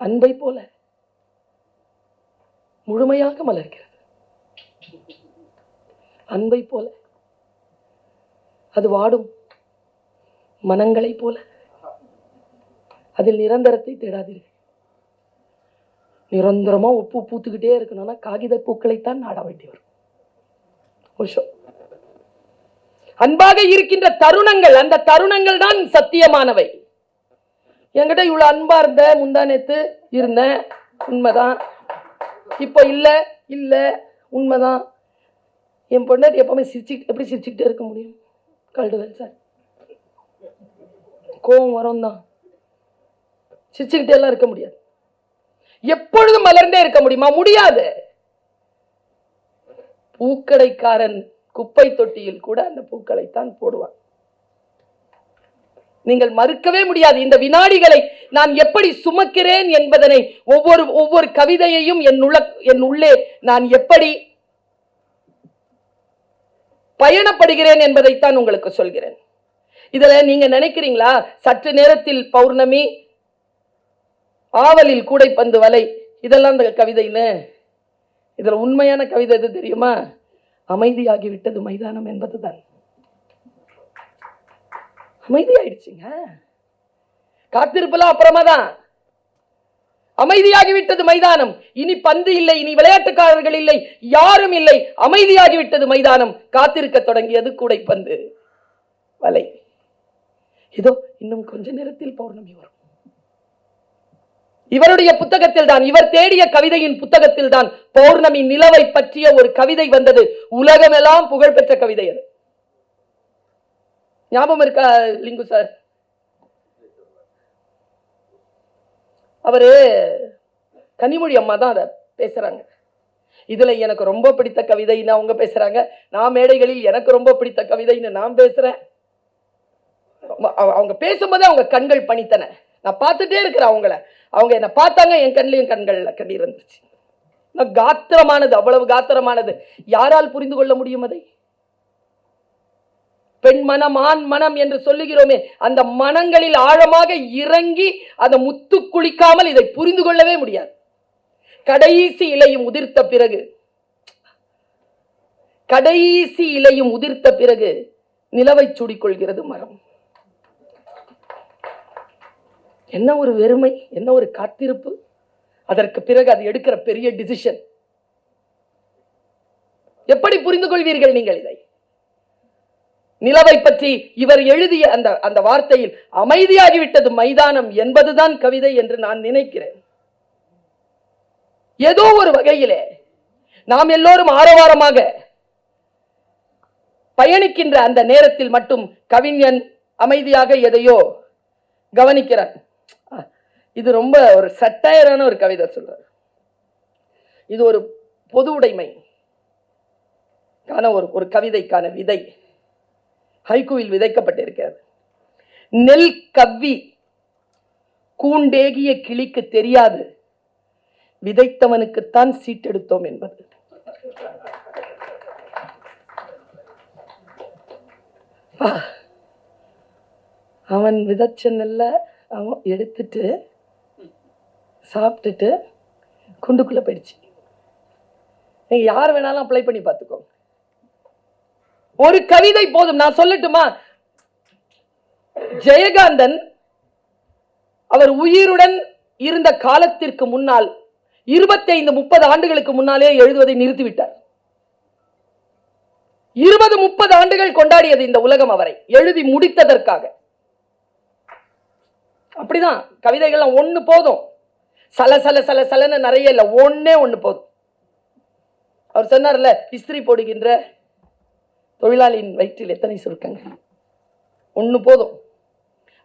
அன்பை போல முழுமையாக மலர்கிறது. அன்பை போல அது வாடும் மனங்களைப் போல அதில் நிரந்தரத்தை தேடாதீர்கள். நிரந்தரமா உப்பு பூத்துக்கிட்டே இருக்கணும்னா காகித பூக்களைத்தான் நாட வேண்டி வரும். அன்பாக இருக்கின்ற தருணங்கள் அந்த தருணங்கள் தான் சத்தியமானவை. என்கிட்ட இவ்வளோ அன்பாக இருந்த முந்தா நேற்று இருந்தேன். உண்மைதான். இப்போ இல்லை இல்லை உண்மைதான். என் பொண்டாட்டி எப்பவுமே சிரிச்சு எப்படி சிரிச்சுக்கிட்டே இருக்க முடியும்? கல்டுவேன் சார். கோவம் வரும் தான் சிரிச்சுக்கிட்டே எல்லாம் இருக்க முடியாது. எப்பொழுதும் மலர்ந்தே இருக்க முடியுமா? முடியாது. பூக்கடைக்காரன் குப்பை தொட்டியில் கூட அந்த பூக்களைத்தான் போடுவான். நீங்கள் மறுக்கவே முடியாது. இந்த வினாடிகளை நான் எப்படி சுமக்கிறேன் என்பதனை ஒவ்வொரு ஒவ்வொரு கவிதையையும் என் உள்ள என் உள்ளே நான் எப்படி பயணப்படுகிறேன் என்பதைத்தான் உங்களுக்கு சொல்கிறேன். இதுல நீங்க நினைக்கிறீங்களா? சற்று நேரத்தில் பௌர்ணமி ஆவலில் கூடைப்பந்து வலை இதெல்லாம் இந்த கவிதைன்னு? இதுல உண்மையான கவிதை எது தெரியுமா? அமைதியாகி விட்டது மைதானம் என்பதுதான். அமைதியாயிடுச்சுங்க. காத்திருப்பெல்லாம் அப்புறமா தான் அமைதியாகி விட்டது மைதானம். இனி பந்து இல்லை இனி விளையாட்டுக்காரர்கள் இல்லை யாரும் இல்லை. அமைதியாகி விட்டது மைதானம். காத்திருக்க தொடங்கியது கூடைப்பந்து. வலை. இதோ இன்னும் கொஞ்ச நேரத்தில் பௌர்ணமி வரும். இவருடைய புத்தகத்தில் தான் இவர் தேடிய கவிதையின் புத்தகத்தில் தான் பௌர்ணமி நிலவை பற்றிய ஒரு கவிதை வந்தது. உலகமெல்லாம் புகழ்பெற்ற கவிதை அது. ஞாபகம் இருக்கா லிங்கு சார்? அவரு கனிமொழி அம்மா தான் அதை பேசுறாங்க. இதுல எனக்கு ரொம்ப பிடித்த கவிதைன்னு அவங்க பேசுறாங்க. நான் மேடைகளில் எனக்கு ரொம்ப பிடித்த கவிதைன்னு நான் பேசுறேன். அவ- அவங்க பேசும்போதே அவங்க கண்கள் பணித்தன. நான் பார்த்துட்டே இருக்கிறேன் அவங்கள. அவங்க என்னை பார்த்தாங்க என் கண்ணிலையும் கண்கள்ல கண்ணீர் வந்துச்சு நான் காத்திரமானது அவ்வளவு காத்திரமானது. யாரால் புரிந்து கொள்ள முடியும் அதை? பெண் மனம் ஆண் மனம் என்று சொல்லுகிறோமே அந்த மனங்களில் ஆழமாக இறங்கி அதை முத்து குளிக்காமல் இதை புரிந்து கொள்ளவே முடியாது. கடைசி இலையும் உதிர்த்த பிறகு கடைசி இலையும் உதிர்த்த பிறகு நிலவை சூடிக்கொள்கிறது மரம். என்ன ஒரு வெறுமை என்ன ஒரு காத்திருப்பு? அதற்கு பிறகு அது எடுக்கிற பெரிய டிசிஷன் எப்படி புரிந்து கொள்வீர்கள் நீங்கள் இதை? நிலவை பற்றி இவர் எழுதிய அந்த அந்த வார்த்தையில் அமைதியாகிவிட்டது மைதானம் என்பதுதான் கவிதை என்று நான் நினைக்கிறேன். ஏதோ ஒரு வகையிலே நாம் எல்லோரும் ஆரவாரமாக பயணிக்கின்ற அந்த நேரத்தில் மட்டும் கவிஞன் அமைதியாக எதையோ கவனிக்கிறான் இது ரொம்ப ஒரு சட்டையரான ஒரு கவிதை சொல்றார். இது ஒரு பொது உடைமை. ஒரு ஒரு கவிதைக்கான விதை. ஹைகோவில் விதைக்கப்பட்டிருக்கிறது. நெல் கவ்வி கூண்டேகிய கிளிக்கு தெரியாது. விதைத்தவனுக்குத்தான் சீட்டெடுத்தோம் என்பது. அவன் விதைச்ச நெல்ல அவன் எடுத்துட்டு சாப்பிட்டுட்டு குண்டுக்குள்ள போயிடுச்சு. நீங்கள் யார் வேணாலும் அப்ளை பண்ணி பார்த்துக்கோங்க. ஒரு கவிதை போதும் நான் சொல்லட்டுமா? ஜெயகாந்தன் அவர் உயிருடன் இருந்த காலத்திற்கு முன்னால் இருபத்தைந்து முப்பது ஆண்டுகளுக்கு முன்னாலே எழுதுவதை நிறுத்திவிட்டார். இருபது முப்பது ஆண்டுகள் கொண்டாடியது இந்த உலகம் அவரை எழுதி முடித்ததற்காக. அப்படிதான் கவிதைகள்லாம் ஒண்ணு போதும். சல சல சல சலன்னு நிறைய இல்லை ஒண்ணே ஒன்று போதும். அவர் சொன்னார்ல இஸ்திரி போடுகின்ற தொழிலாளியின் வயிற்றில் எத்தனை சுருக்கங்கள்? ஒண்ணு போதும்.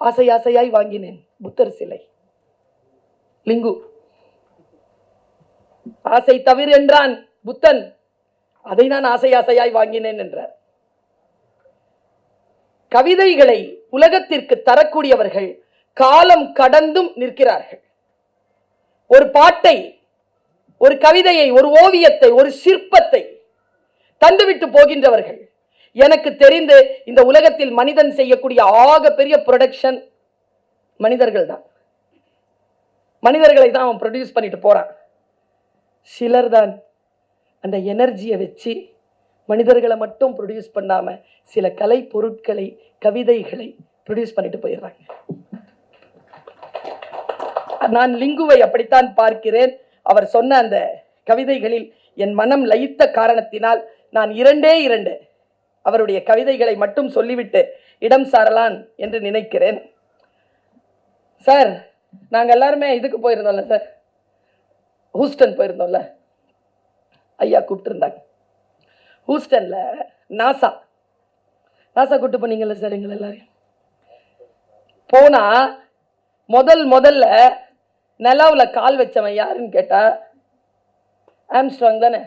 ஆசை ஆசையாய் வாங்கினேன். புத்தர் சிலை. லிங்கு. ஆசை தவிர என்றான் புத்தன். அதை நான் ஆசை ஆசையாய் வாங்கினேன் என்றார். கவிதைகளை உலகத்திற்கு தரக்கூடியவர்கள் காலம் கடந்தும் நிற்கிறார்கள். ஒரு பாட்டை ஒரு கவிதையை ஒரு ஓவியத்தை ஒரு சிற்பத்தை தந்துவிட்டு போகின்றவர்கள். எனக்கு தெரிந்து இந்த உலகத்தில் மனிதன் செய்யக்கூடிய ஆக பெரிய ப்ரொடக்ஷன் மனிதர்கள் தான் மனிதர்களை தான் அவன் ப்ரொடியூஸ் பண்ணிட்டு போறான். சிலர் தான் அந்த எனர்ஜியை வச்சு மனிதர்களை மட்டும் ப்ரொடியூஸ் பண்ணாம சில கலை பொருட்களை கவிதைகளை ப்ரொடியூஸ் பண்ணிட்டு போயிடுறாங்க. நான் லிங்குவை அப்படித்தான் பார்க்கிறேன். அவர் சொன்ன அந்த கவிதைகளில் என் மனம் லயித்த காரணத்தினால் நான் இரண்டே இரண்டு அவருடைய கவிதைகளை மட்டும் சொல்லிவிட்டு இடம் சாரலான் என்று நினைக்கிறேன். சார் நாங்கள் எல்லாருமே இதுக்கு போயிருந்தோம்ல சார்? ஹூஸ்டன் போயிருந்தோம்ல? ஐயா கூப்பிட்டுருந்தாங்க. ஹூஸ்டனில் நாசா. நாசா கூப்பிட்டு போனீங்கல்ல சார் எங்களை எல்லாரையும்? போனால் முதல் முதல்ல நிலாவில் கால் வச்சவன் யாருன்னு கேட்டால் ஆம்ஸ்ட்ராங் தானே?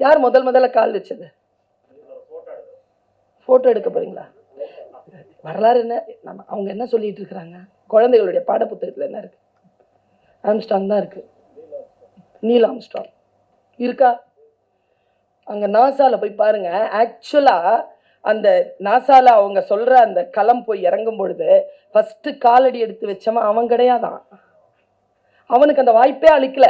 யார் முதல் முதல்ல கால் வச்சது? ஃபோட்டோ எடுக்க போறீங்களா? வரலாறு என்ன? நம்ம அவங்க என்ன சொல்லிட்டு இருக்கிறாங்க? குழந்தைகளுடைய பாடப்புத்தகத்துல என்ன இருக்கு? ஆம்ஸ்டாங் தான் இருக்கு. நீல் ஆம்ஸ்டாங் இருக்கா? அங்கே நாசாவில் போய் பாருங்க. ஆக்சுவலாக அந்த நாசாவில் அவங்க சொல்கிற அந்த களம் போய் இறங்கும் பொழுது ஃபஸ்ட்டு காலடி எடுத்து வச்சவன் அவன் கிடையாதான். அவனுக்கு அந்த வாய்ப்பே அழிக்கல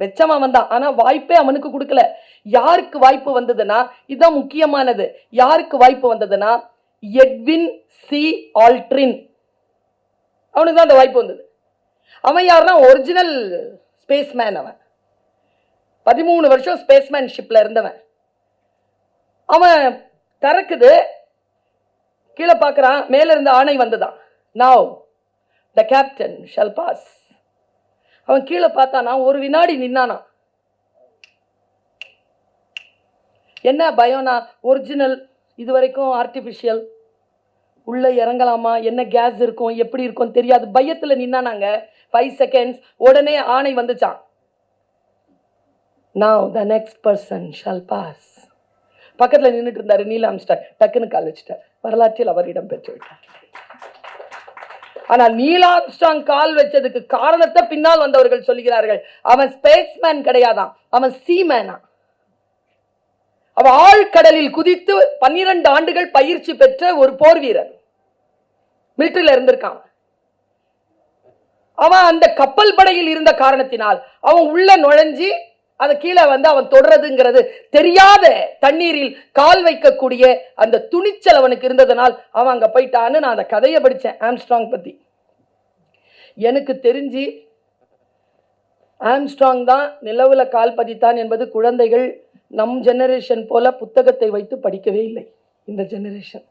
வச்சவன் அவன் தான் ஆனால் வாய்ப்பே அவனுக்கு கொடுக்கல. யாருக்கு வாய்ப்பு வந்ததுன்னா இதுதான் முக்கியமானது. யாருக்கு வாய்ப்பு வந்ததுன்னா எட்வின் சி ஆல்ட்ரின். அவனுக்கு தான் அந்த வாய்ப்பு வந்தது. அவன் யாருன்னா ஒரிஜினல் ஸ்பேஸ்மேன் அவன். பதிமூணு வருஷம் ஸ்பேஸ்மேன்ஷிப்பில் இருந்தவன். அவன் திறக்குது கீழே பார்க்கறான் மேலே இருந்து ஆணை வந்ததான். Now the captain shall pass அவன் கீழே பார்த்தானா ஒரு வினாடி நின்னானா என்ன பயோனா ஒரிஜினல் இது வரைக்கும் ஆர்டிஃபிஷியல் உள்ளே இறங்கலாமா? என்ன கேஸ் இருக்கும்? எப்படி இருக்கும்? தெரியாது. பயத்தில் நின்னா நாங்கள் ஃபைவ் செகண்ட்ஸ் உடனே ஆணை வந்துச்சான் நான் the next person shall pass பக்கத்தில் நின்றுட்டு இருந்தார் நீலாம்ஸ்டர் ஆம்ஸ்டார் டக்குன்னு கால் வச்சுட்டார். வரலாற்றில் அவர் இடம் பெற்று விட்டார். ஆனால் நீல் ஆம்ஸ்டாங் கால் வச்சதுக்கு காரணத்தை பின்னால் வந்தவர்கள் சொல்லுகிறார்கள். அவன் ஸ்பேஸ்மேன் கிடையாதான் அவன் சீமேனா அவன் ஆழ்கடலில் குதித்து பன்னிரண்டு ஆண்டுகள் பயிற்சி பெற்ற ஒரு போர் வீரர் மிலிட்டரியில் இருந்திருக்கான். அவன் அந்த கப்பல் படையில் இருந்த காரணத்தினால் அவன் உள்ள நுழைஞ்சி அதை கீழே வந்து அவன் தொடறதுங்கிறது தெரியாத தண்ணீரில் கால் வைக்கக்கூடிய அந்த துணிச்சல் அவனுக்கு இருந்ததனால் அவன் அங்கே போயிட்டான்னு நான் அந்த கதையை படித்தேன் ஆம்ஸ்ட்ராங் பற்றி எனக்கு தெரிஞ்சு ஆம்ஸ்ட்ராங் தான் நிலவில் கால் பதித்தான் என்பது குழந்தைகள் நம் ஜெனரேஷன் போல புத்தகத்தை வைத்து படிக்கவே இல்லை. இந்த ஜெனரேஷன்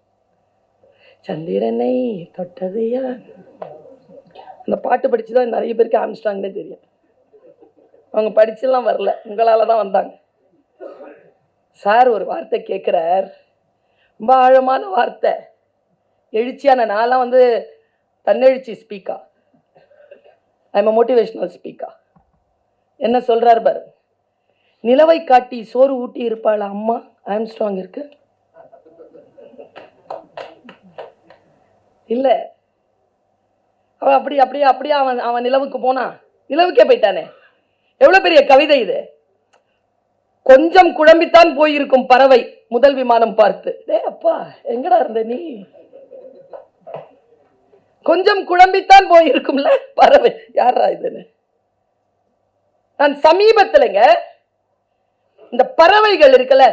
சந்திரனை தொட்டது அந்த பாட்டு படித்து தான் நிறைய பேருக்கு ஆம்ஸ்ட்ராங்னே தெரியும். அவங்க படிச்செல்லாம் வரல. உங்களால் தான் வந்தாங்க. சார் ஒரு வார்த்தை கேட்குறார் ரொம்ப ஆழமான வார்த்தை. எழுச்சியான நான்லாம் வந்து தன்னெழுச்சி ஸ்பீக்கா ஐ எம் மோட்டிவேஷ்னல் ஸ்பீக்கா என்ன சொல்கிறார் பாரு. நிலவை காட்டி சோறு ஊட்டி இருப்பாள் அம்மா? ஆம்ஸ்ட்ராங் இருக்கு. இல்லை. அவன் அப்படி அப்படியே அப்படியே அவன் அவன் நிலவுக்கு போனான் நிலவுக்கே போயிட்டானே. எவ்வளவு பெரிய கவிதை இது? கொஞ்சம் குழம்பித்தான் போயிருக்கும் பறவை முதல் விமானம் பார்த்து. டே அப்பா எங்கடா இருந்த நீ? கொஞ்சம் குழம்பித்தான் போயிருக்கும்ல பறவை. யாரா இதுன்னு? நான் சமீபத்துலங்க இந்த பறவைகள் இருக்குல்ல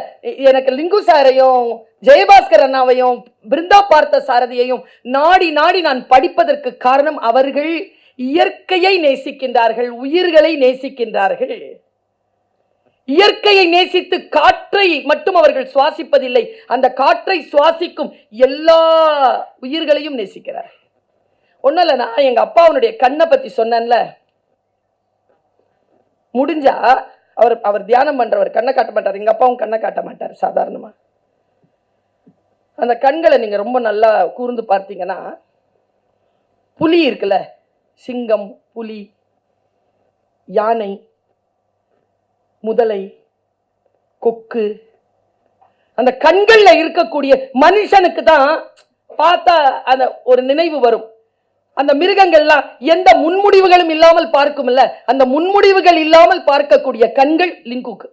எனக்கு லிங்கு சாரையும் ஜெயபாஸ்கர் அண்ணாவையும் பிருந்தா பார்த்த சாரதியையும் நாடி நாடி நான் படிப்பதற்கு காரணம் அவர்கள் இயற்கையை நேசிக்கின்றார்கள் உயிர்களை நேசிக்கின்றார்கள். இயற்கையை நேசித்து காற்றை மட்டும் அவர்கள் சுவாசிப்பதில்லை அந்த காற்றை சுவாசிக்கும் எல்லா உயிர்களையும் நேசிக்கிறார் ஒன்றும் இல்லை நான் எங்க அப்பாவுடைய கண்ணை பத்தி சொன்னேன்ல. முடிஞ்சா அவர் அவர் தியானம் பண்ணுறவர் கண்ணை காட்ட மாட்டார். எங்கள் அப்பாவும் கண்ணை காட்ட மாட்டார் சாதாரணமாக அந்த கண்களை நீங்கள் ரொம்ப நல்லா கூர்ந்து பார்த்தீங்கன்னா புலி இருக்குல்ல சிங்கம் புலி யானை முதலை கொக்கு அந்த கண்களில் இருக்கக்கூடிய மனுஷனுக்கு தான் பார்த்தா அந்த ஒரு நினைவு வரும். அந்த மிருகங்கள்லாம் எந்த முன்முடிவுகளும் இல்லாமல் பார்க்கும்ல அந்த முன்முடிவுகள் இல்லாமல் பார்க்கக்கூடிய கண்கள் லிங்குக்கு.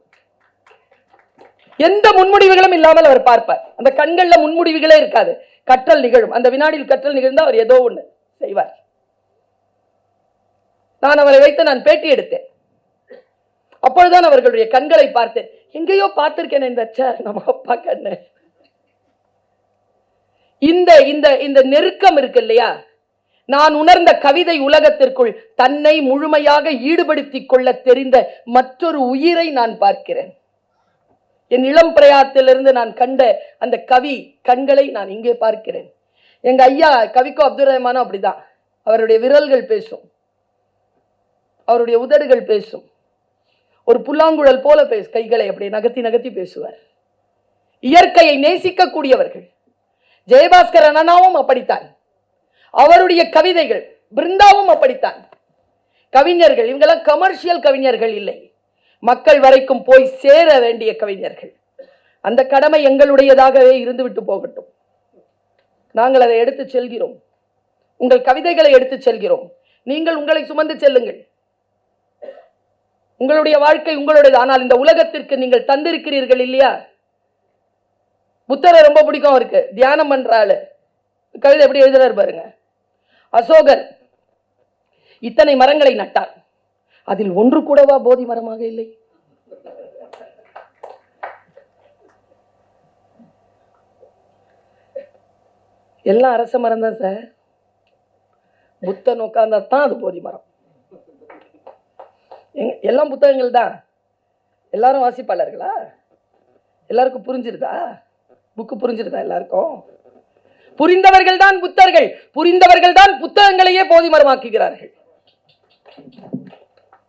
எந்த முன்முடிவுகளும் இல்லாமல் அவர் பார்ப்பார். அந்த கண்கள்ல முன்முடிவுகளே இருக்காது. கற்றல் நிகழும். அந்த வினாடியில் கற்றல் நிகழ்ந்தா அவர் ஏதோ ஒண்ணு செய்வார். நான் அவரை வைத்து நான் பேட்டி எடுத்தேன். அப்பொழுதுதான் அவர்களுடைய கண்களை பார்த்தேன். எங்கேயோ பார்த்திருக்கேன் இந்த ச்சே, நம்ம அப்பா கண்ணு. இந்த இந்த இந்த நெருக்கம் இருக்கு இல்லையா? நான் உணர்ந்த கவிதை உலகத்திற்குள் தன்னை முழுமையாக ஈடுபடுத்திக் கொள்ள தெரிந்த மற்றொரு உயிரை நான் பார்க்கிறேன். என் இளம் பிரயாத்திலிருந்து நான் கண்ட அந்த கவி கண்களை நான் இங்கே பார்க்கிறேன். எங்க ஐயா கவிக்கோ அப்துல் ரஹ்மானும் அப்படிதான். அவருடைய விரல்கள் பேசும். அவருடைய உதடுகள் பேசும். ஒரு புல்லாங்குழல் போல பேச கைகளை அப்படி நகர்த்தி நகர்த்தி பேசுவார். இயற்கையை நேசிக்கக்கூடியவர்கள். ஜெயபாஸ்கர் அண்ணனாவும் அப்படித்தான். அவருடைய கவிதைகள். பிருந்தாவும் அப்படித்தான். கவிஞர்கள் இவங்கெல்லாம் கமர்ஷியல் கவிஞர்கள் இல்லை. மக்கள் வரைக்கும் போய் சேர வேண்டிய கவிஞர்கள். அந்த கடமை எங்களுடையதாகவே இருந்துவிட்டு போகட்டும். நாங்கள் அதை எடுத்து செல்கிறோம். உங்கள் கவிதைகளை எடுத்து செல்கிறோம். நீங்கள் உங்களை சுமந்து செல்லுங்கள். உங்களுடைய வாழ்க்கை உங்களுடையது. ஆனால் இந்த உலகத்திற்கு நீங்கள் தந்திருக்கிறீர்கள் இல்லையா? புத்தரை ரொம்ப பிடிக்கும் அவருக்கு. தியானம் பண்ற ஆளு. கவிதை எப்படி எழுதுறாரு பாருங்க. அசோகர் இத்தனை மரங்களை நட்டார். அதில் ஒன்று கூடவா போதி மரமாக இல்லை? எல்லாம் அரச மரம் தான் சார். புத்தன் உட்கார்ந்தா தான் அது போதி மரம். எல்லாம் புத்தகங்கள் தான். எல்லாரும் வாசிப்பாளர்களா? எல்லாருக்கும் புரிஞ்சிருதா? புக்கு புரிஞ்சிருதா எல்லாருக்கும்? புரிந்தவர்கள் தான் புத்தர்கள். புரிந்தவர்கள் தான் புத்தகங்களையே போதிமரமாக்குகிறார்கள்.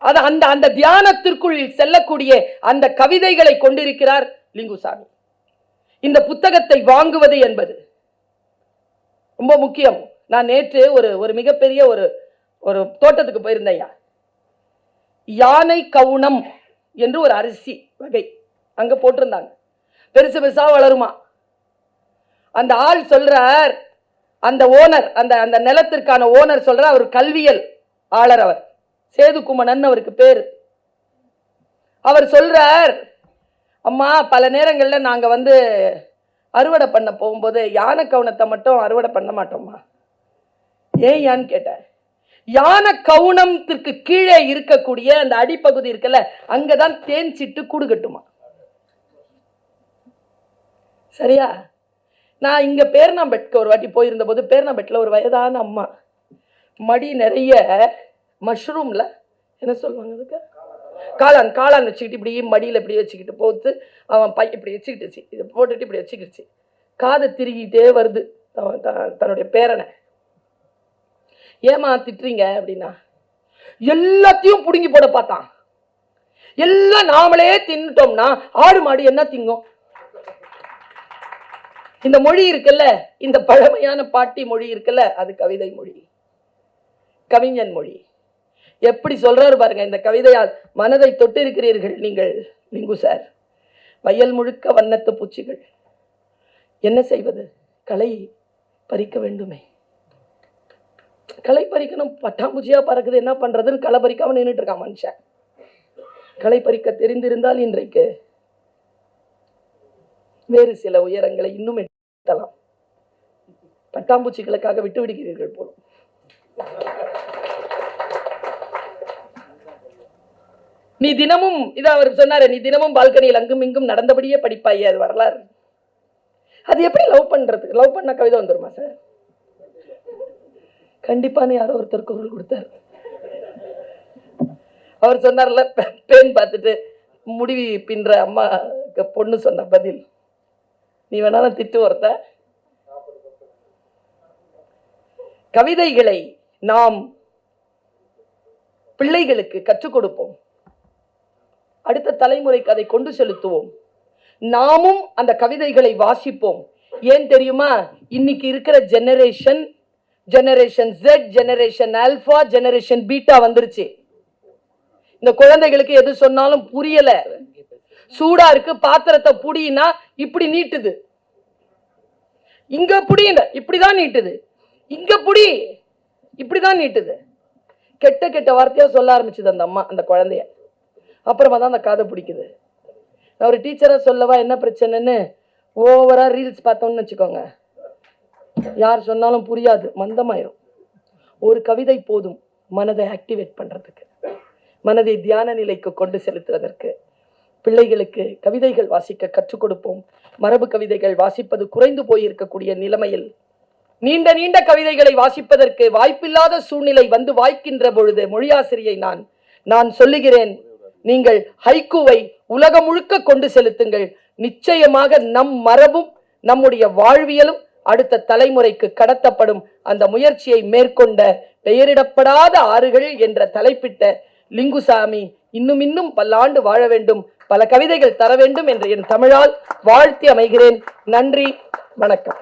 அது அந்த அந்த தியானத்திற்குள் செல்லக்கூடிய அந்த கவிதைகளை கொண்டிருக்கிறார் லிங்குசாமி இந்த புத்தகத்தை வாங்குவது என்பது ரொம்ப முக்கியம். நான் நேற்று ஒரு ஒரு மிகப்பெரிய ஒரு ஒரு தோட்டத்துக்கு போயிருந்தேன் யானை கவுனம் என்று ஒரு அரிசி வகை அங்க போட்டிருந்தாங்க. பெருசு பெருசா வளருமா? அந்த ஆள் சொல்றார் அந்த ஓனர் அந்த அந்த நிலத்திற்கான ஓனர் சொல்றார் அவர் கல்வியல் ஆளர் அவர். சேதுகுமணன் அவருக்கு பேர். அவர் சொல்றார் அம்மா பல நேரங்களில் நாங்கள் வந்து அறுவடை பண்ண போகும்போது யானை கவுனத்தை மட்டும் அறுவடை பண்ண மாட்டோம்மா. ஏன் ஏன்னு கேட்டேன் யானை கவுனத்திற்கு கீழே இருக்கக்கூடிய அந்த அடிப்பகுதி இருக்குல்ல அங்கதான் தேன் சிட்டு கூடு கட்டுமா? சரியா? நான் இங்கே பேர்னாம்பெட்க்கு ஒரு வாட்டி போயிருந்த போது பேர்னாம்பெட்டில் ஒரு வயதான அம்மா. மடி நிறைய மஷ்ரூமில் என்ன சொல்லுவாங்க அதுக்கு? காளான் காளான் வச்சுக்கிட்டு இப்படி மடியில் இப்படி வச்சுக்கிட்டு போத்து அவன் பை இப்படி வச்சுக்கிட்டுச்சு. இதை போட்டுட்டு இப்படி வச்சுக்கிடுச்சு. காதை திருகிட்டே வருது அவன் த- தன்னுடைய பேரனை. ஏமா திட்டுறீங்க அப்படின்னா எல்லாத்தையும் பிடுங்கி போட பார்த்தான். எல்லாம் நாமளே தின்னுட்டோம்னா ஆடு மாடு என்ன திங்கும்? இந்த மொழி இருக்குல்ல இந்த பழமையான பாட்டி மொழி இருக்குல்ல அது கவிதை மொழி. கவிஞன் மொழி. எப்படி சொல்றாரு பாருங்க இந்த கவிதையால் மனதை தொட்டிருக்கிறீர்கள் நீங்கள் லிங்கு சார். வயல் முழுக்க வண்ணத்து பூச்சிகள். என்ன செய்வது? கலை பறிக்க வேண்டுமே. களை பறிக்கணும் பட்டாம்பூச்சியா பறக்குது என்ன பண்றதுன்னு களை பறிக்காம நின்றுட்டு இருக்கான் மனுஷன். களை பறிக்க தெரிந்திருந்தால் இன்றைக்கு வேறு சில உயரங்களை இன்னும் எட்டலாம் பட்டாம்பூச்சிகளுக்காக விட்டு விடுகிறீர்கள் போலும். நீ தினமும் இதை அவர் சொன்னாரு நீ தினமும் பால்கனியில் அங்கும் இங்கும் நடந்தபடியே படிப்பாயே அது வரலாறு. அது எப்படி லவ் பண்றது? லவ் பண்ண கவிதை வந்துருமா சார் கண்டிப்பான யாரோ ஒருத்தர் குரல் கொடுத்தாரு. அவர் சொன்னார்ல பேன் பார்த்துட்டு முடிவி பின்ற அம்மா பொண்ணு சொன்ன பதில். நீ வேணாலும் திட்டு ஒருத்த. கவிதைகளை நாம் பிள்ளைகளுக்கு கற்றுக் கொடுப்போம். அடுத்த தலைமுறைக்கு அதை கொண்டு செலுத்துவோம். நாமும் அந்த கவிதைகளை வாசிப்போம். ஏன் தெரியுமா? இன்னைக்கு இருக்கிற generation generation Z generation alpha generation beta வந்துருச்சு. இந்த குழந்தைகளுக்கு எது சொன்னாலும் புரியல. சூடா இருக்கு பாத்திரத்தை புடினா இப்படி நீட்டுது. இங்க புடியல இப்படிதான் நீட்டுது. இங்க புடி இப்படிதான் நீட்டுது. கெட்ட கெட்ட வார்த்தையா சொல்ல ஆரம்பிச்சுது அந்த அம்மா அந்த குழந்தைய. அப்புறமா தான் அந்த காதை பிடிக்குது. நான் ஒரு டீச்சரா சொல்லவா என்ன பிரச்சனைன்னு ஓவரா ரீல்ஸ் பார்த்தோம்னு வச்சுக்கோங்க. யார் சொன்னாலும் புரியாது மந்தமாயிரும். ஒரு கவிதை போதும் மனதை ஆக்டிவேட் பண்றதுக்கு. மனதை தியான நிலைக்கு கொண்டு செலுத்துவதற்கு. பிள்ளைகளுக்கு கவிதைகள் வாசிக்க கற்றுக் கொடுப்போம். மரபு கவிதைகள் வாசிப்பது குறைந்து போயிருக்கக்கூடிய நிலைமையில். நீண்ட நீண்ட கவிதைகளை வாசிப்பதற்கு வாய்ப்பில்லாத சூழ்நிலை வந்து வாய்க்கின்ற பொழுது மொழியாசிரியை நான் நான் சொல்லுகிறேன். நீங்கள் ஹைக்கூவை உலகம் முழுக்க கொண்டு செலுத்துங்கள். நிச்சயமாக நம் மரபும் நம்முடைய வாழ்வியலும் அடுத்த தலைமுறைக்கு கடத்தப்படும். அந்த முயற்சியை மேற்கொண்ட பெயரிடப்படாத ஆறுகள் என்ற தலைப்பிட்ட லிங்குசாமி இன்னும் இன்னும் பல்லாண்டு வாழ வேண்டும் பல கவிதைகள் தர வேண்டும் என்று என் தமிழால் வாழ்த்தி அமைகிறேன். நன்றி வணக்கம்.